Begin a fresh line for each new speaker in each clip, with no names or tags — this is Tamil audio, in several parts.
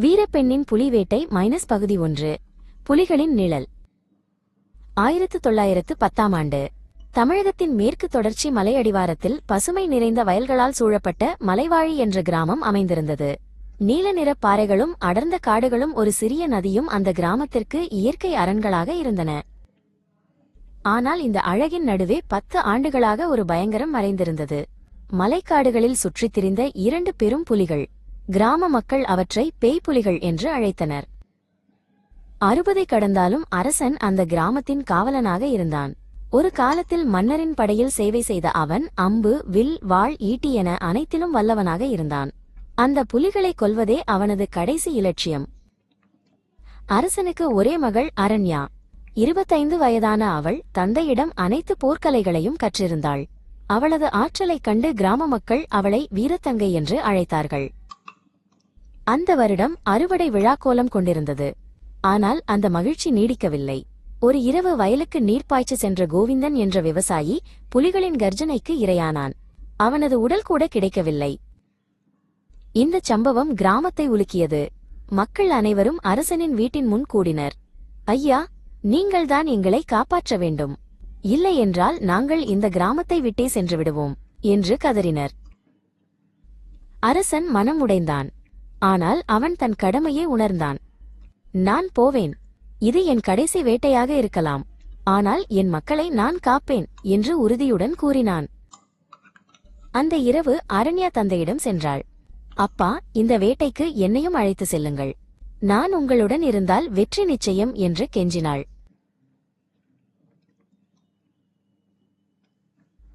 வீரப்பெண்ணின் புலிவேட்டை மைனஸ் பகுதி ஒன்று. புலிகளின் நிழல். ஆயிரத்து தொள்ளாயிரத்து பத்தாம் ஆண்டு. தமிழகத்தின் மேற்கு தொடர்ச்சி மலையடிவாரத்தில் பசுமை நிறைந்த வயல்களால் சூழப்பட்ட மலைவாழி என்ற கிராமம் அமைந்திருந்தது. நீல நிற பாறைகளும் அடர்ந்த காடுகளும் ஒரு சிறிய நதியும் அந்த கிராமத்திற்கு இயற்கை அரண்களாக இருந்தன. ஆனால் இந்த அழகின் நடுவே பத்து ஆண்டுகளாக ஒரு பயங்கரம் மறைந்திருந்தது. மலைக்காடுகளில் சுற்றித் திரிந்த இரண்டு பெரும் புலிகள். கிராம மக்கள் அவற்றை பேய்ப்புலிகள் என்று அழைத்தனர். அறுபதை கடந்தாலும் அரசன் அந்த கிராமத்தின் காவலனாக இருந்தான். ஒரு காலத்தில் மன்னரின் படையில் சேவை செய்த அவன் அம்பு வில் வாள் ஈட்டி என அனைத்திலும் வல்லவனாக இருந்தான். அந்த புலிகளை கொல்வதே அவனது கடைசி இலட்சியம். அரசனுக்கு ஒரே மகள் அரண்யா. இருபத்தைந்து வயதான அவள் தந்தையிடம் அனைத்து போர்க்கலைகளையும் கற்றிருந்தாள். அவளது ஆற்றலைக் கண்டு கிராம மக்கள் அவளை வீரத்தங்கை என்று அழைத்தார்கள். அந்த வருடம் அறுவடை விழாக்கோலம் கொண்டிருந்தது. ஆனால் அந்த மகிழ்ச்சி நீடிக்கவில்லை. ஒரு இரவு வயலுக்கு நீர்ப்பாய்ச்சி சென்ற கோவிந்தன் என்ற விவசாயி புலிகளின் கர்ஜனைக்கு இரையானான். அவனது உடல் கூட கிடைக்கவில்லை. இந்தச் சம்பவம் கிராமத்தை உலுக்கியது. மக்கள் அனைவரும் அரசனின் வீட்டின் முன் கூடினர். ஐயா நீங்கள்தான் எங்களை காப்பாற்ற வேண்டும். இல்லை என்றால் நாங்கள் இந்த கிராமத்தை விட்டே சென்று விடுவோம் என்று கதறினர். அரசன் மனம் உடைந்தான். ஆனால் அவன் தன் கடமையை உணர்ந்தான். நான் போவேன். இது என் கடைசி வேட்டையாக இருக்கலாம். ஆனால் என் மக்களை நான் காப்பேன் என்று உறுதியுடன் கூறினான். அந்த இரவு அரண்யா தந்தையிடம் சென்றாள். அப்பா இந்த வேட்டைக்கு என்னையும் அழைத்து செல்லுங்கள். நான் உங்களுடன் இருந்தால் வெற்றி நிச்சயம் என்று கெஞ்சினாள்.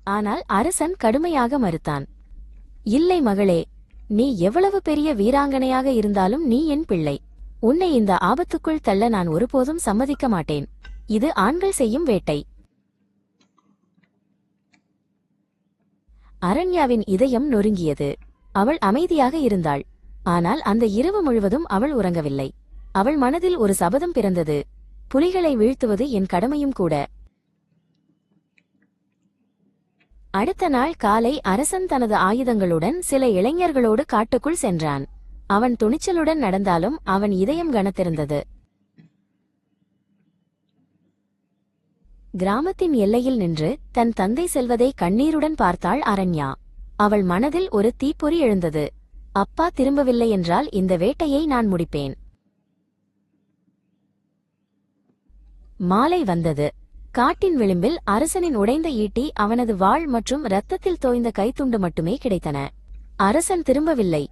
ஆனால் அரசன் கடுமையாக மறுத்தான். இல்லை மகளே நீ எவ்வளவு பெரிய வீராங்கனையாக இருந்தாலும் நீ என் பிள்ளை. உன்னை இந்த ஆபத்துக்குள் தள்ள நான் ஒருபோதும் சம்மதிக்க மாட்டேன். இது ஆண்கள் செய்யும் வேட்டை. அரண்யாவின் இதயம் நொறுங்கியது. அவள் அமைதியாக இருந்தாள். ஆனால் அந்த இரவு முழுவதும் அவள் உறங்கவில்லை. அவள் மனதில் ஒரு சபதம் பிறந்தது. புலிகளை வீழ்த்துவது என் கடமையும் கூட. அடுத்த நாள் காலை அரசன் தனது ஆயுதங்களுடன் சில இளைஞர்களோடு காட்டுக்குள் சென்றான். அவன் துணிச்சலுடன் நடந்தாலும் அவன் இதயம் கனத்திருந்தது. கிராமத்தின் எல்லையில் நின்று தன் தந்தை செல்வதை கண்ணீருடன் பார்த்தாள் அரண்யா. அவள் மனதில் ஒரு தீப்பொறி எழுந்தது. அப்பா திரும்பவில்லை என்றால் இந்த வேட்டையை நான் முடிப்பேன். மாலை வந்தது. காட்டின் விளிம்பில் அரசனின் உடைந்த ஈட்டி அவனது வாள் மற்றும் இரத்தத்தில் தோய்ந்த கைத்துண்டு மட்டுமே கிடைத்தன. அரசன் திரும்பவில்லை.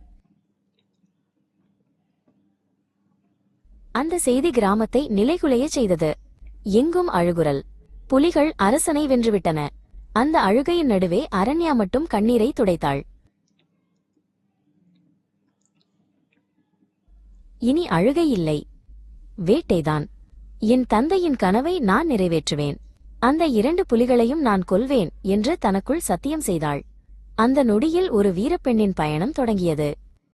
அந்த செய்தி கிராமத்தை நிலைகுலைய செய்தது. எங்கும் அழுகுரல். புலிகள் அரசனை வென்றுவிட்டன. அந்த அழுகையின் நடுவே அரண்யா மட்டும் கண்ணீரை துடைத்தாள். இனி அழுகை இல்லை. வேட்டைதான். என் தந்தையின் கனவை நான் நிறைவேற்றுவேன். அந்த இரண்டு புலிகளையும் நான் கொல்வேன் என்று தனக்குள் சத்தியம் செய்தாள். அந்த நொடியில் ஒரு வீரப்பெண்ணின் பயணம் தொடங்கியது.